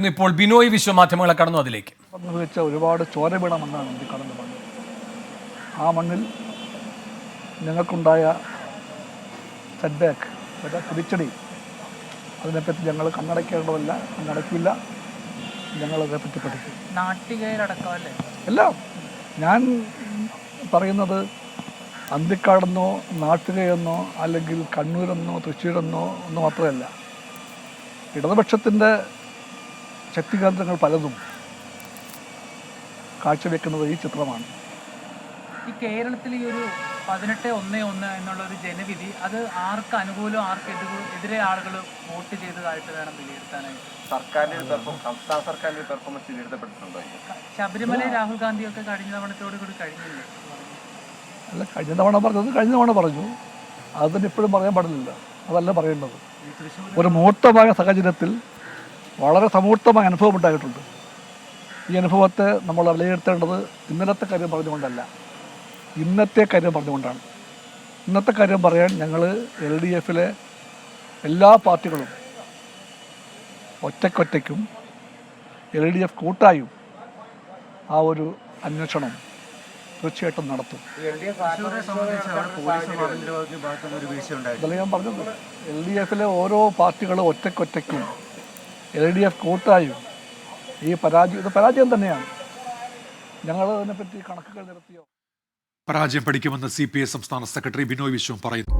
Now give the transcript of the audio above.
ഇന്നിപ്പോൾ ബിനോയ് വിശ്വ മാധ്യമങ്ങളെ കടന്നു അതിലേക്ക്. വെച്ച ഒരുപാട് ചോര വീണ മണ്ണാണ് ഈ കടന്ന മണ്ണ് ആ മണ്ണിൽ ഞങ്ങൾക്കുണ്ടായ സെറ്റ്ബാക്ക് തിരിച്ചടി അതിനെപ്പറ്റി ഞങ്ങൾ കണ്ണടയ്ക്കേണ്ടതല്ല കണ്ണടക്കില്ല ഞങ്ങൾ അതേപ്പറ്റി പഠിക്കും. എല്ലാം ഞാൻ പറയുന്നത് അന്തിക്കാടെന്നോ നാട്ടുകയെന്നോ അല്ലെങ്കിൽ കണ്ണൂരെന്നോ തൃശ്ശൂരെന്നോ ഒന്നും മാത്രമല്ല ഇടതുപക്ഷത്തിന്റെ ശക്തികേന്ദ്രങ്ങൾ പലതും കാഴ്ചവെക്കുന്നത് ഈ ചിത്രമാണ്. ഈ കേരളത്തിൽ ഈ ഒരു പതിനെട്ട് ഒന്ന് ഒന്ന് എന്നുള്ള ഒരു ജനവിധി അത് ആർക്ക് അനുകൂലം ആർക്ക് എതിര് ആളുകൾ വോട്ട് ചെയ്തതായിട്ട് വേണം വിലയിരുത്താനായിട്ട്? സർക്കാരിന്റെ ഒരു പെർഫോം- സംസ്ഥാന സർക്കാരിന്റെ പെർഫോമൻസ് വിലയിരുത്തപ്പെട്ടിട്ടുണ്ടോ ശബരിമല രാഹുൽ ഗാന്ധിയൊക്കെ കഴിഞ്ഞ തവണത്തോട് കൂടി കഴിഞ്ഞില്ലേ? അല്ല കഴിഞ്ഞ തവണ പറഞ്ഞത് കഴിഞ്ഞ തവണ പറഞ്ഞു. അതിന് ഇപ്പോഴും പറയാൻ പാടില്ല. അതല്ല പറയേണ്ടത്. ഒരു മൂർത്തമായ സാഹചര്യത്തിൽ വളരെ സമൂർത്തമായ അനുഭവം ഉണ്ടായിട്ടുണ്ട്. ഈ അനുഭവത്തെ നമ്മൾ വിലയിരുത്തേണ്ടത് ഇന്നലത്തെ കാര്യം പറഞ്ഞുകൊണ്ടല്ല. ഇന്നത്തെ കാര്യം പറഞ്ഞുകൊണ്ടാണ്. ഇന്നത്തെ കാര്യം പറയാൻ ഞങ്ങൾ എൽ ഡി എഫിലെ എല്ലാ പാർട്ടികളും ഒറ്റക്കൊറ്റയ്ക്കും എൽ ഡി എഫ് കൂട്ടായും ആ ഒരു അന്വേഷണം തീർച്ചയായിട്ടും നടത്തും. ഞാൻ പറഞ്ഞത്? എൽ ഡി എഫിലെ ഓരോ പാർട്ടികളും ഒറ്റക്കൊറ്റയ്ക്കും എൽ ഡി എഫ് കൂട്ടായും ഈ പരാജയം ഇത് പരാജയം തന്നെയാണ്. ഞങ്ങൾ അതിനെപ്പറ്റി കണക്കുകൾ നടത്തിയോ? പരാജയം പഠിക്കുമെന്ന് സി പി ഐ സംസ്ഥാന സെക്രട്ടറി ബിനോയ് വിശ്വം പറയുന്നു.